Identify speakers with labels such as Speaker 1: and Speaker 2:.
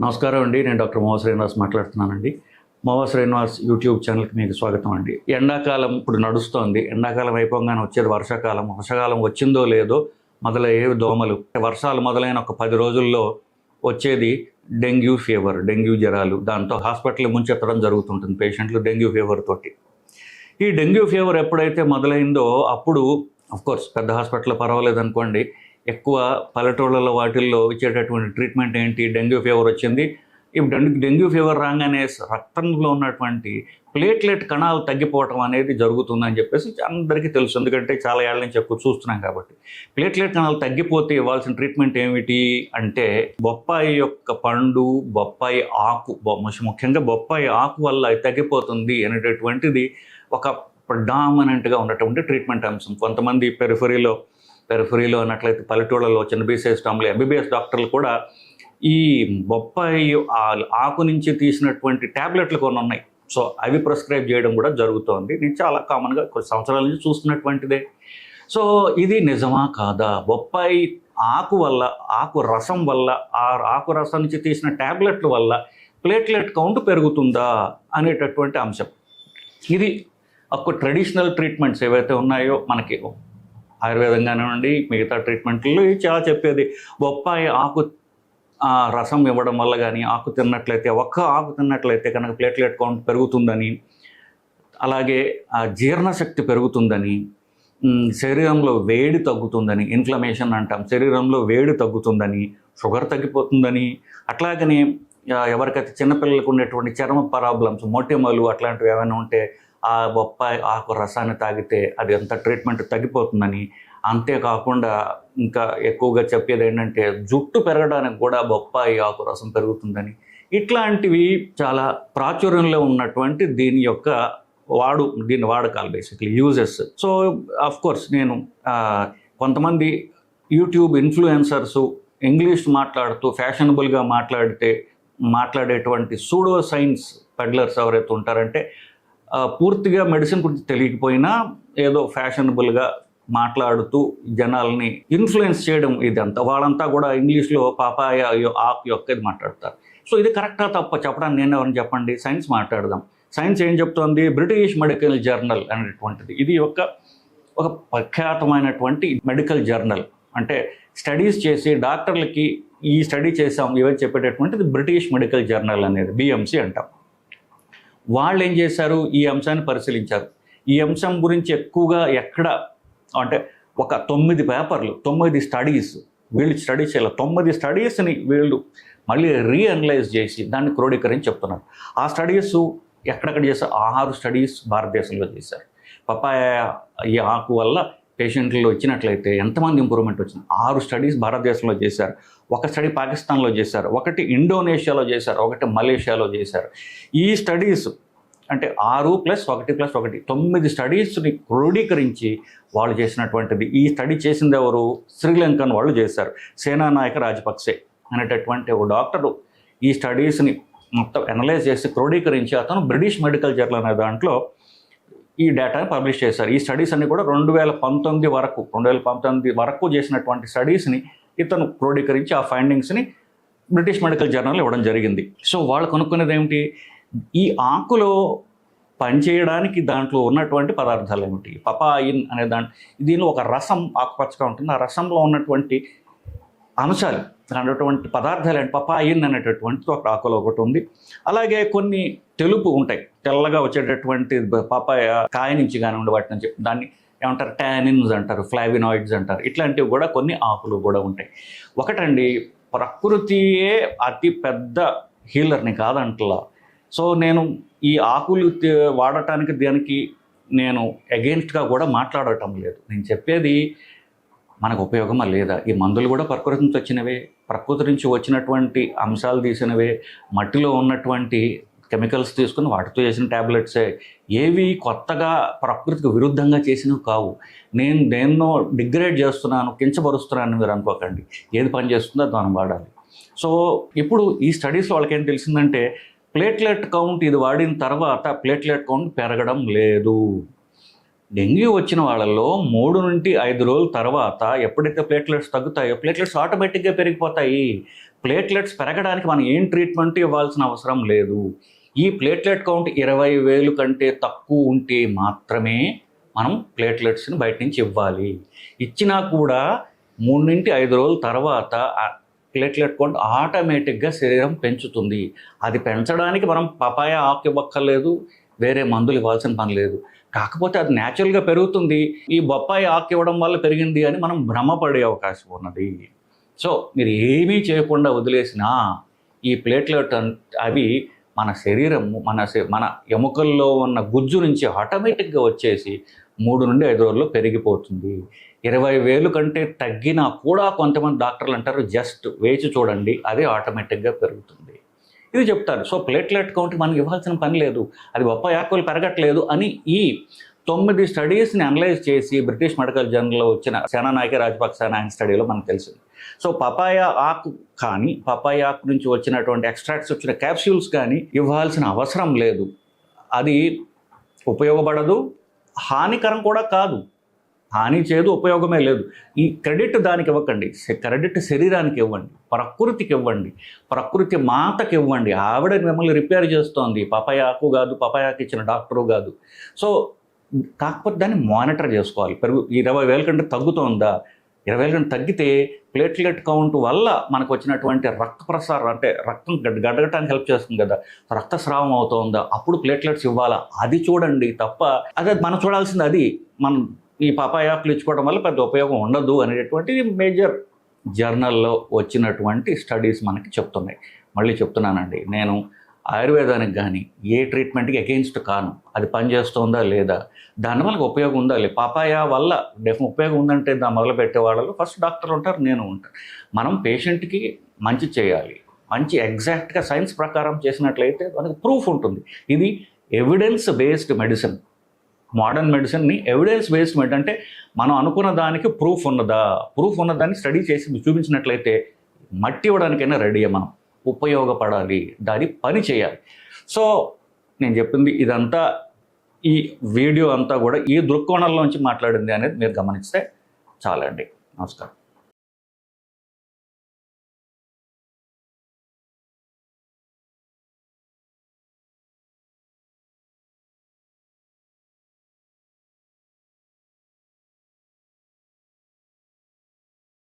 Speaker 1: నమస్కారం అండి. నేను డాక్టర్ మోహ శ్రీనివాస్ మాట్లాడుతున్నానండి. మోహ శ్రీనివాస్ యూట్యూబ్ ఛానల్కి మీకు స్వాగతం అండి. ఎండాకాలం ఇప్పుడు నడుస్తోంది. ఎండాకాలం అయిపోగానే వచ్చేది వర్షాకాలం. వర్షాకాలం వచ్చిందో లేదో మొదలయ్యేవి దోమలు. వర్షాలు మొదలైన ఒక పది రోజుల్లో వచ్చేది డెంగ్యూ ఫీవర్ డెంగ్యూ జ్వరాలు. దాంతో హాస్పిటల్ ముంచెత్తడం జరుగుతుంటుంది పేషెంట్లు డెంగ్యూ ఫీవర్ తోటి. ఈ డెంగ్యూ ఫీవర్ ఎప్పుడైతే మొదలైందో అప్పుడు కోర్స్ పెద్ద హాస్పిటల్ పర్వాలేదు అనుకోండి ఎక్కువ పల్లెటూళ్ళలో వాటిల్లో ఇచ్చేటటువంటి ట్రీట్మెంట్ ఏంటి? డెంగ్యూ ఫీవర్ వచ్చింది. ఈ డెంగ్యూ డెంగ్యూ ఫీవర్ రాగానే రక్తంలో ఉన్నటువంటి ప్లేట్లెట్ కణాలు తగ్గిపోవటం అనేది జరుగుతుందని చెప్పేసి అందరికీ తెలుసు. ఎందుకంటే చాలా ఏళ్ళ నుంచి ఎక్కువ చూస్తున్నాం కాబట్టి. ప్లేట్లెట్ కణాలు తగ్గిపోతే ఇవ్వాల్సిన ట్రీట్మెంట్ ఏమిటి అంటే బొప్పాయి యొక్క పండు బొప్పాయి ఆకు ముఖ్యంగా బొప్పాయి ఆకు వల్ల తగ్గిపోతుంది అనేటటువంటిది ఒక డామినెంట్గా ఉన్నటువంటి ట్రీట్మెంట్ అంశం. కొంతమంది పెరిఫరీలో పెరిఫరీలో ఉన్నట్లయితే పల్లెటూళ్ళలో చిన్న బీసీఎస్ టామ్లో ఎంబీబీఎస్ డాక్టర్లు కూడా ఈ బొప్పాయి ఆ- ఆకు నుంచి తీసినటువంటి ట్యాబ్లెట్లు కొన్ని ఉన్నాయి సో అవి ప్రిస్క్రైబ్ చేయడం కూడా జరుగుతోంది. నేను చాలా కామన్గా కొన్ని సంవత్సరాల నుంచి చూస్తున్నటువంటిదే. సో ఇది నిజమా కాదా? బొప్పాయి ఆకు వల్ల ఆకు రసం వల్ల ఆ ఆకు రసం నుంచి తీసిన ట్యాబ్లెట్ల వల్ల ప్లేట్లెట్ కౌంట్ పెరుగుతుందా అనేటటువంటి అంశం. ఇది ఒక ట్రెడిషనల్ ట్రీట్మెంట్స్ ఏవైతే ఉన్నాయో మనకి ఆయుర్వేదం కానివ్వండి మిగతా ట్రీట్మెంట్లు చాలా చెప్పేది. బొప్పాయి ఆకు ఆ, రసం ఇవ్వడం వల్ల కానీ ఆకు తిన్నట్లయితే ఒక్క ఆకు తిన్నట్లయితే కనుక ప్లేట్లెట్ కౌంట్ పెరుగుతుందని అలాగే జీర్ణశక్తి పెరుగుతుందని శరీరంలో వేడి తగ్గుతుందని ఇన్ఫ్లమేషన్ అంటాం శరీరంలో వేడి తగ్గుతుందని షుగర్ తగ్గిపోతుందని అట్లాగనే ఎవరికైతే చిన్నపిల్లలకు ఉండేటువంటి చర్మ ప్రాబ్లమ్స్ మొటిమలు అట్లాంటివి ఏమైనా ఉంటే ఆ బొప్పాయి ఆకు రసాన్ని తాగితే అది అంత ట్రీట్మెంట్ తగ్గిపోతుందని. అంతేకాకుండా ఇంకా ఎక్కువగా చెప్పేది ఏంటంటే జుట్టు పెరగడానికి కూడా బొప్పాయి ఆకు రసం పెరుగుతుందని. ఇట్లాంటివి చాలా ప్రాచుర్యంలో ఉన్నటువంటి దీని యొక్క వాడు దీని వాడకాలు basically uses so of course నేను కొంతమంది యూట్యూబ్ ఇన్ఫ్లుయెన్సర్స్ ఇంగ్లీష్ మాట్లాడుతూ ఫ్యాషనబుల్గా మాట్లాడితే మాట్లాడేటువంటి సూడో సైన్స్ పెడ్లర్స్ ఎవరైతే ఉంటారంటే పూర్తిగా మెడిసిన్ గురించి తెలియకపోయినా ఏదో ఫ్యాషనబుల్గా మాట్లాడుతూ జనాల్ని ఇన్ఫ్లుయెన్స్ చేయడం ఇదంతా. వాళ్ళంతా కూడా ఇంగ్లీష్లో పాపాయ ఆక్ యొక్క ఇది మాట్లాడతారు. సో ఇది కరెక్టా తప్ప చెప్పడానికి నేను ఎవరిని చెప్పండి? సైన్స్ మాట్లాడదాం. సైన్స్ ఏం చెప్తోంది? బ్రిటిష్ మెడికల్ జర్నల్ అనేటువంటిది. ఇది ఒక ఒక ప్రఖ్యాతమైనటువంటి మెడికల్ జర్నల్ అంటే స్టడీస్ చేసి డాక్టర్లకి ఈ స్టడీ చేసాం ఇవన్నీ చెప్పేటటువంటిది బ్రిటిష్ మెడికల్ జర్నల్ అనేది బిఎంసి అంటాం. వాళ్ళు ఏం చేశారు? ఈ అంశాన్ని పరిశీలించారు. ఈ అంశం గురించి ఎక్కువగా ఎక్కడ అంటే ఒక తొమ్మిది పేపర్లు తొమ్మిది స్టడీస్ వీళ్ళు స్టడీ చేయాలి. తొమ్మిది స్టడీస్ని వీళ్ళు మళ్ళీ రీఅనలైజ్ చేసి దాన్ని క్రోడీకరించి చెప్తున్నారు. ఆ స్టడీస్ ఎక్కడెక్కడ చేశారు? ఆరు స్టడీస్ భారతదేశంలో చేశారు. పపాయ ఈ ఆకు వల్ల పేషెంట్లు వచ్చినట్లయితే ఎంతమంది ఇంప్రూవ్మెంట్ వచ్చింది? ఆరు స్టడీస్ భారతదేశంలో చేశారు. ఒక స్టడీ పాకిస్తాన్లో చేశారు. ఒకటి ఇండోనేషియాలో చేశారు. ఒకటి మలేషియాలో చేశారు. ఈ స్టడీస్ అంటే ఆరు ప్లస్ ఒకటి ప్లస్ ఒకటి తొమ్మిది స్టడీస్ని క్రోడీకరించి వాళ్ళు చేసినటువంటిది. ఈ స్టడీ చేసింది ఎవరు? శ్రీలంకన్ వాళ్ళు చేశారు. సేనానాయక రాజపక్సే అనేటటువంటి ఒక డాక్టరు ఈ స్టడీస్ని మొత్తం అనలైజ్ చేసి క్రోడీకరించి అతను బ్రిటిష్ మెడికల్ జర్నల్ అనే దాంట్లో ఈ డేటాని పబ్లిష్ చేశారు. ఈ స్టడీస్ అన్ని కూడా రెండు వేల పంతొమ్మిది వరకు రెండు వేల పంతొమ్మిది వరకు చేసినటువంటి స్టడీస్ని ఇతను క్రోడీకరించి ఆ ఫైండింగ్స్ని బ్రిటిష్ మెడికల్ జర్నల్ ఇవ్వడం జరిగింది. సో వాళ్ళు కనుక్కునేది ఏమిటి? ఈ ఆకులో పనిచేయడానికి దాంట్లో ఉన్నటువంటి పదార్థాలు ఏమిటి? పపాయిన్ అనే దాంట్లో దీనిలో ఒక రసం ఆకుపచ్చగా ఉంటుంది. ఆ రసంలో ఉన్నటువంటి అంశాలు అనేటువంటి పదార్థాలు అంటే పపాయిన్ అనేటటువంటి ఒక ఆకులో ఒకటి ఉంది. అలాగే కొన్ని తెలుపు ఉంటాయి. తెల్లగా వచ్చేటటువంటి పపాయ కాయ నుంచి కానివ్వండి వాటి నుంచి. దాన్ని ఏమంటారు? టానిన్స్ అంటారు ఫ్లావినాయిడ్స్ అంటారు. ఇట్లాంటివి కూడా కొన్ని ఆకులు కూడా ఉంటాయి. ఒకటండి ప్రకృతియే అతి పెద్ద హీలర్ని కాదంటలా. సో నేను ఈ ఆకులు వాడటానికి దానికి నేను అగెయిన్స్ట్గా కూడా మాట్లాడటం లేదు. నేను చెప్పేది మనకు ఉపయోగమా లేదా? ఈ మందులు కూడా ప్రకృతి నుంచి వచ్చినవే. ప్రకృతి నుంచి వచ్చినటువంటి అంశాలు తీసినవే మట్టిలో ఉన్నటువంటి కెమికల్స్ తీసుకుని వాటితో చేసిన ట్యాబ్లెట్సే ఏవి కొత్తగా ప్రకృతికి విరుద్ధంగా చేసినవి కావు. నేను నేనో డిగ్రేడ్ చేస్తున్నాను కించపరుస్తున్నాను మీరు అనుకోకండి. ఏది పని చేస్తుందో దాన్ని వాడాలి. సో ఇప్పుడు ఈ స్టడీస్ వాళ్ళకేం తెలిసిందంటే ప్లేట్లెట్ కౌంట్ ఇది వాడిన తర్వాత ప్లేట్లెట్ కౌంట్ పెరగడం లేదు. డెంగ్యూ వచ్చిన వాళ్ళలో మూడు నుండి ఐదు రోజుల తర్వాత ఎప్పుడైతే ప్లేట్లెట్స్ తగ్గుతాయో ప్లేట్లెట్స్ ఆటోమేటిక్గా పెరిగిపోతాయి. ప్లేట్లెట్స్ పెరగడానికి మనం ఏం ట్రీట్మెంట్ ఇవ్వాల్సిన అవసరం లేదు. ఈ ప్లేట్లెట్ కౌంట్ ఇరవై వేలు కంటే తక్కువ ఉంటే మాత్రమే మనం ప్లేట్లెట్స్ని బయట నుంచి ఇవ్వాలి. ఇచ్చినా కూడా మూడు నుండి ఐదు రోజుల తర్వాత ప్లేట్లెట్ కౌంట్ ఆటోమేటిక్గా శరీరం పెంచుతుంది. అది పెంచడానికి మనం పపాయ ఆకు ఇవ్వక్కర్లేదు వేరే మందులు ఇవ్వాల్సిన పని లేదు. కాకపోతే అది న్యాచురల్గా పెరుగుతుంది. ఈ బొప్పాయి ఆకు ఇవ్వడం వల్ల పెరిగింది అని మనం భ్రమపడే అవకాశం ఉన్నది. సో మీరు ఏమీ చేయకుండా వదిలేసినా ఈ ప్లేట్లెట్ అవి మన శరీరం మన మన ఎముకల్లో ఉన్న గుజ్జు నుంచి ఆటోమేటిక్గా వచ్చేసి మూడు నుండి ఐదు రోజుల్లో పెరిగిపోతుంది. ఇరవై వేలు కంటే తగ్గినా కూడా కొంతమంది డాక్టర్లు అంటారు జస్ట్ వేచి చూడండి అదే ఆటోమేటిక్గా పెరుగుతుంది. ఇది చెప్తారు. సో ప్లేట్లెట్ కౌంట్ మనకి ఇవ్వాల్సిన పని లేదు. అది గొప్ప ఆకులు పెరగట్లేదు అని ఈ తొమ్మిది స్టడీస్ని అనలైజ్ చేసి బ్రిటిష్ మెడికల్ జర్నల్లో వచ్చిన సేనానాయక రాజపక్స ఆయన స్టడీలో మనకు తెలిసింది. సో పపాయ ఆకు కానీ పపాయ ఆకు నుంచి వచ్చినటువంటి ఎక్స్ట్రాక్ట్స్ వచ్చిన క్యాప్సూల్స్ కానీ ఇవ్వాల్సిన అవసరం లేదు. అది ఉపయోగపడదు హానికరం కూడా కాదు. హాని చేయదు ఉపయోగమే లేదు. ఈ క్రెడిట్ దానికి ఇవ్వకండి. క్రెడిట్ శరీరానికి ఇవ్వండి. ప్రకృతికి ఇవ్వండి. ప్రకృతి మాతకి ఇవ్వండి. ఆవిడ మిమ్మల్ని రిపేర్ చేస్తోంది. పపాయాకు కాదు పపాయాకు ఇచ్చిన డాక్టరు కాదు. సో కాకపోతే దాన్ని మానిటర్ చేసుకోవాలి. పెరుగు ఇరవై వేల కంటే తగ్గుతోందా? ఇరవై వేల కంటే తగ్గితే ప్లేట్లెట్ కౌంట్ వల్ల మనకు వచ్చినటువంటి రక్త ప్రసారం అంటే రక్తం గడ్- గడగటానికి హెల్ప్ చేస్తుంది కదా. రక్తస్రావం అవుతోందా? అప్పుడు ప్లేట్లెట్స్ ఇవ్వాలా? అది చూడండి తప్ప అదే మనం చూడాల్సింది అది. మనం ఈ పపాయాకులు ఇచ్చుకోవడం వల్ల పెద్ద ఉపయోగం ఉండదు అనేటటువంటి మేజర్ జర్నల్లో వచ్చినటువంటి స్టడీస్ మనకి చెప్తున్నాయి. మళ్ళీ చెప్తున్నానండి నేను ఆయుర్వేదానికి కానీ ఏ ట్రీట్మెంట్కి అగెయిన్స్ట్ కాను. అది పనిచేస్తుందా లేదా? దానివల్ల ఉపయోగం ఉందా లేదు పాపాయా వల్ల డెఫ్ ఉపయోగం ఉందంటే దాన్ని మొదలుపెట్టే వాళ్ళలో ఫస్ట్ డాక్టర్ ఉంటారు నేను ఉంటాను మనం పేషెంట్కి మంచి చేయాలి. మంచి ఎగ్జాక్ట్గా సైన్స్ ప్రకారం చేసినట్లయితే మనకి ప్రూఫ్ ఉంటుంది. ఇది ఎవిడెన్స్ బేస్డ్ మెడిసిన్ మోడర్న్ మెడిసిన్ని ఎవిడెన్స్ బేస్డ్ మెడ్ అంటే మనం అనుకున్న దానికి ప్రూఫ్ ఉన్నదా? ప్రూఫ్ ఉన్నదాన్ని స్టడీ చేసి చూపించినట్లయితే మట్టి ఇవ్వడానికైనా రెడీ మనం. ఉపయోగపడాలి. దాని పని చేయాలి. సో నేను చెప్పింది ఇదంతా ఈ వీడియో అంతా కూడా ఈ దృక్కోణంలోంచి మాట్లాడింది అనేది మీరు గమనిస్తే చాలండి. నమస్కారం.